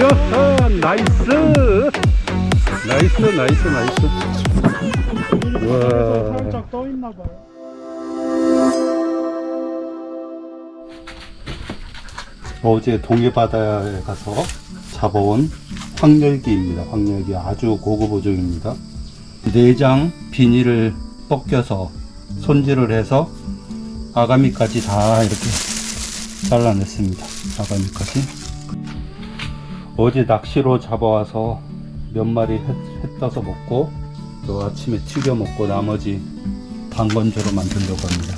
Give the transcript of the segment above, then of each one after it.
야하 나이스 나이스 나이스 나이스 와 살짝 떠 있나 봐요. 어제 동해바다에 가서 잡아온 황열기입니다. 황열기 아주 고급 어종입니다. 내장 비닐을 벗겨서 손질을 해서 아가미까지 다 이렇게 잘라냈습니다. 아가미까지. 어제 낚시로 잡아와서 몇 마리 해, 해 떠서 먹고 또 아침에 튀겨 먹고 나머지 방건조로 만들려고 합니다.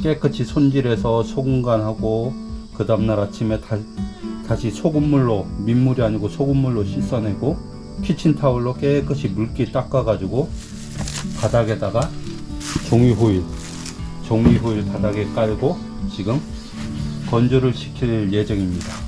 깨끗이 손질해서 소금간하고 그 다음날 아침에 다, 다시 소금물로 민물이 아니고 소금물로 씻어내고 키친타올로 깨끗이 물기 닦아가지고 바닥에다가 종이호일 종이호일 바닥에 깔고 지금 건조를 시킬 예정입니다.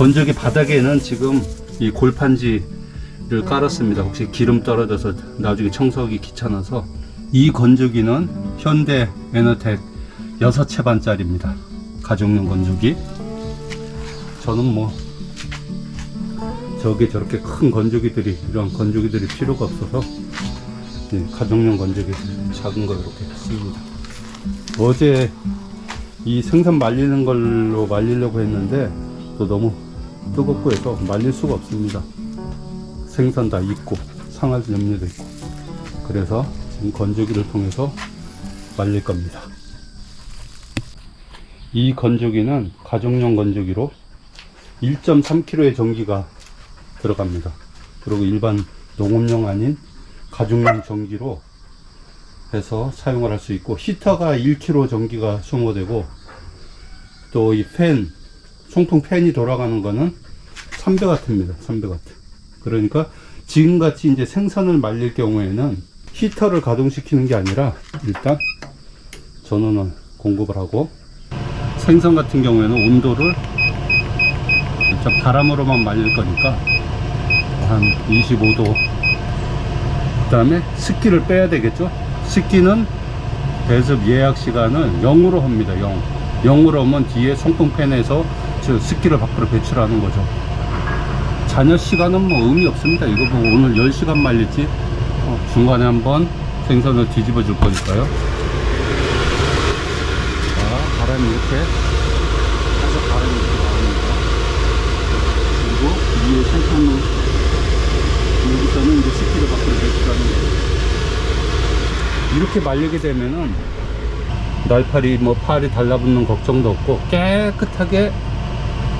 건조기 바닥에는 지금 이 골판지를 깔았습니다. 혹시 기름 떨어져서 나중에 청소하기 귀찮아서 이 건조기는 현대 에너텍 6채 반짜리입니다. 가정용 건조기. 저는 뭐 저게 저렇게 큰 건조기들이 이런 건조기들이 필요가 없어서 예, 가정용 건조기 작은 거 이렇게 했습니다. 어제 이 생선 말리는 걸로 말리려고 했는데 또 너무 뜨겁고 해서 말릴 수가 없습니다. 생선 다 익고 상할 염려도 있고 그래서 지금 건조기를 통해서 말릴 겁니다. 이 건조기는 가정용 건조기로 1.3kg의 전기가 들어갑니다. 그리고 일반 농업용 아닌 가정용 전기로 해서 사용을 할 수 있고 히터가 1kg 전기가 소모되고 또 이 팬, 송풍 팬이 돌아가는 거는 300W입니다. 300W. 그러니까 지금같이 이제 생선을 말릴 경우에는 히터를 가동시키는 게 아니라 일단 전원을 공급을 하고 생선 같은 경우에는 온도를 저 바람으로만 말릴 거니까 한 25도 그 다음에 습기를 빼야 되겠죠 습기는 배습 예약 시간을 0으로 합니다 0 0으로 하면 뒤에 송풍팬에서 저 습기를 밖으로 배출하는 거죠. 잔여 시간은 뭐 의미 없습니다. 이거 뭐 오늘 10시간 말릴지 어, 중간에 한번 생선을 뒤집어 줄 거니까요. 자 바람이 이렇게 살짝 바람이 이렇게 나옵니다. 그리고 위에 생선을 여기서는 이제 습기를 밖으로 배출하는 거예요. 이렇게 말리게 되면은 날파리 뭐 팔이 달라붙는 걱정도 없고 깨끗하게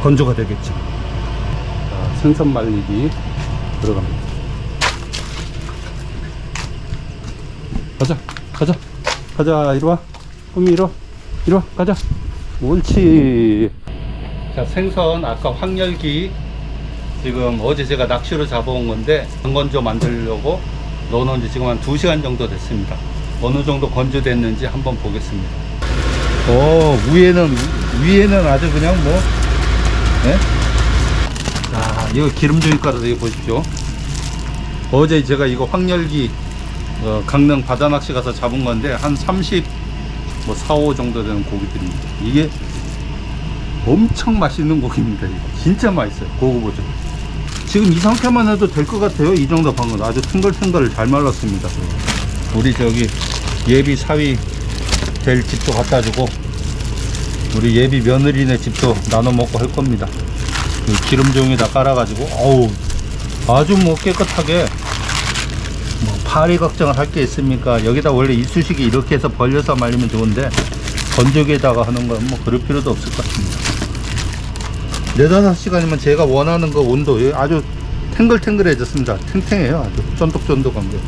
건조가 되겠죠. 자, 생선 말리기 들어갑니다. 가자 가자 가자 이리 와. 꿈이 이리 와 이리 와 가자. 옳지. 자 생선 아까 황열기 지금 어제 제가 낚시로 잡아온 건데 건조 만들려고 넣어놓은 지 지금 한 2시간 정도 됐습니다. 어느 정도 건조됐는지 한번 보겠습니다. 오 위에는 위에는 아주 그냥 뭐 네? 자 이거 기름종이 깔아서 이거 보십시오 어제 제가 이거 황열기 어, 강릉 바다 낚시 가서 잡은 건데 한 30, 뭐 4, 5 정도 되는 고기들입니다. 이게 엄청 맛있는 고기입니다. 이거. 진짜 맛있어요. 고구보죠. 지금 이 상태만 해도 될 것 같아요. 이 정도 방은 아주 탱글탱글 잘 말랐습니다. 우리 저기 예비 사위 될 집도 갖다 주고 우리 예비 며느리네 집도 나눠 먹고 할 겁니다. 이 기름종에다 깔아가지고 어우 아주 뭐 깨끗하게 뭐 파리 걱정을 할 게 있습니까? 여기다 원래 이쑤시개 이렇게 해서 벌려서 말리면 좋은데 건조기에다가 하는 건 뭐 그럴 필요도 없을 것 같습니다. 네다섯 시간이면 제가 원하는 거 온도 아주 탱글탱글해졌습니다. 탱탱해요. 아주 쫀득쫀득한 게.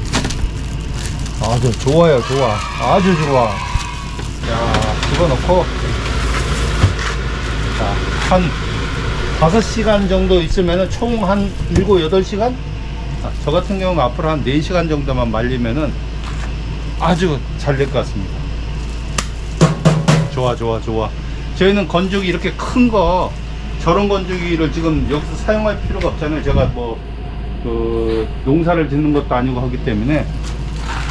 아주 좋아요, 좋아. 아주 좋아. 야, 집어넣고 자, 한 5시간 정도 있으면 총 한 7, 8시간? 아, 저 같은 경우는 앞으로 한 4시간 정도만 말리면은 아주 잘 될 것 같습니다. 좋아, 좋아, 좋아. 저희는 건조기 이렇게 큰 거, 저런 건조기를 지금 여기서 사용할 필요가 없잖아요. 제가 뭐, 그, 농사를 짓는 것도 아니고 하기 때문에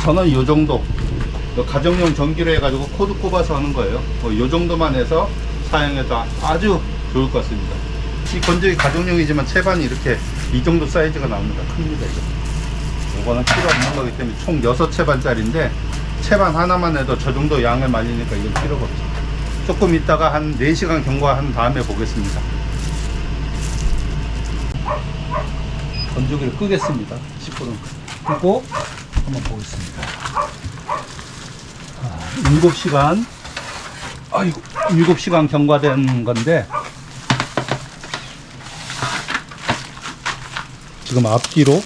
저는 이 정도, 또 가정용 전기로 해가지고 코드 꼽아서 하는 거예요. 뭐, 요 정도만 해서 사용해도 아주 좋을 것 같습니다. 이 건조기 가정용이지만 채반이 이렇게 이 정도 사이즈가 나옵니다. 큽니다, 이거. 이거는 필요 없는 거기 때문에 총 6채반짜리인데 채반 하나만 해도 저 정도 양을 말리니까 이건 필요가 없죠. 조금 있다가 한 4시간 경과한 다음에 보겠습니다. 건조기를 끄겠습니다. 10분은 끄고 한번 보겠습니다. 아, 7시간 아이고 7시간 경과된 건데 지금 앞뒤로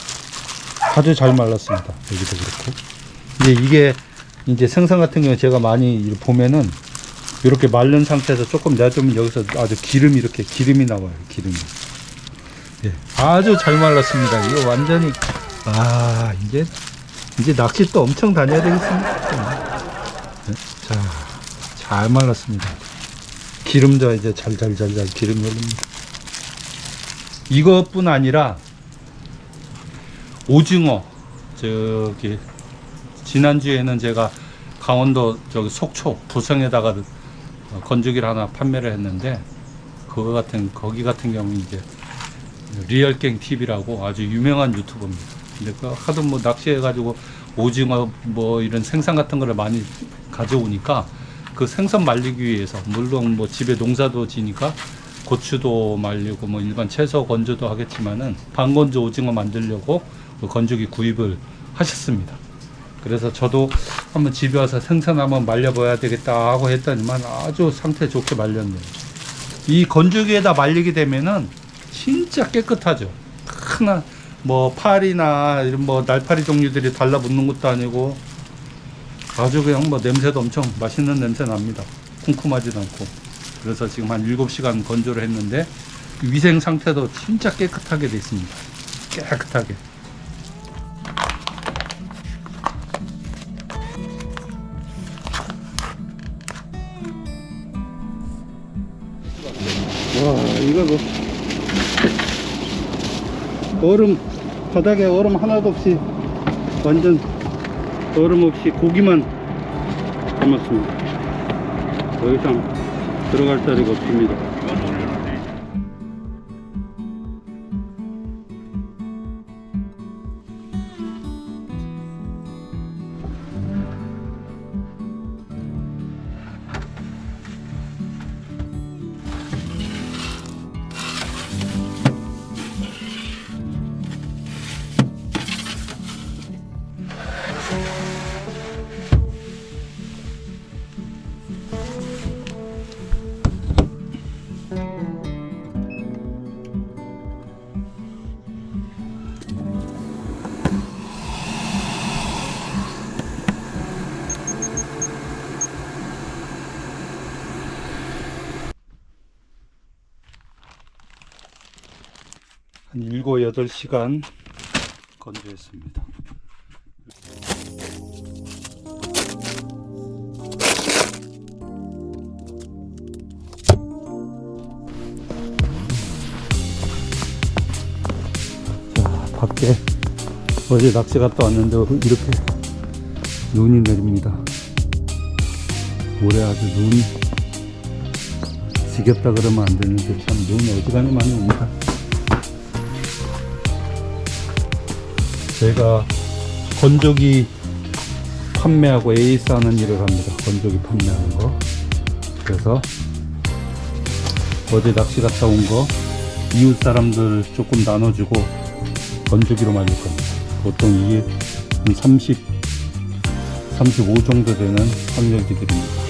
아주 잘 말랐습니다. 여기도 그렇고. 이제 이게 이제 생선 같은 경우 제가 많이 보면은 이렇게 마른 상태에서 조금 놔두면 여기서 아주 기름이 이렇게 기름이 나와요. 기름이. 예, 아주 잘 말랐습니다. 이거 완전히 아 이제 이제 낚시 또 엄청 다녀야 되겠습니다. 예, 자, 잘 말랐습니다. 기름져 이제 잘잘잘잘 기름 열립니다. 이것뿐 아니라 오징어 저기 지난주에는 제가 강원도 저기 속초 도성에다가 어, 건조기를 하나 판매를 했는데 그거 같은 거기 같은 경우 이제 리얼갱 TV라고 아주 유명한 유튜버입니다. 근데 그 하도 뭐 낚시해 가지고 오징어 뭐 이런 생선 같은 거를 많이 가져오니까 그 생선 말리기 위해서 물론 뭐 집에 농사도 지니까 고추도 말리고 뭐 일반 채소 건조도 하겠지만은 반건조 오징어 만들려고 그 건조기 구입을 하셨습니다. 그래서 저도 한번 집에 와서 생선 한번 말려봐야 되겠다 하고 했더니만 아주 상태 좋게 말렸네요. 이 건조기에다 말리게 되면은 진짜 깨끗하죠. 하나 뭐 팔이나 이런 뭐 날파리 종류들이 달라붙는 것도 아니고 아주 그냥 뭐 냄새도 엄청 맛있는 냄새 납니다. 쿰쿰하지도 않고. 그래서 지금 한 7시간 건조를 했는데 위생 상태도 진짜 깨끗하게 돼 있습니다. 깨끗하게. 와 이거 뭐 얼음 바닥에 얼음 하나도 없이 완전 얼음 없이 고기만 담았습니다. 더 이상 들어갈 자리가 없습니다 한 7, 8시간 건조했습니다. 자 밖에 어제 낚시 갔다 왔는데 이렇게 눈이 내립니다. 올해 아주 눈이 지겹다 그러면 안 되는데 참 눈이 어지간히 많이 옵니다 제가 건조기 판매하고 에이스 하는 일을 합니다. 건조기 판매하는 거. 그래서 어제 낚시 갔다 온 거 이웃 사람들 조금 나눠주고 건조기로 말릴 겁니다. 보통 이게 한 30, 35 정도 되는 확률기들입니다.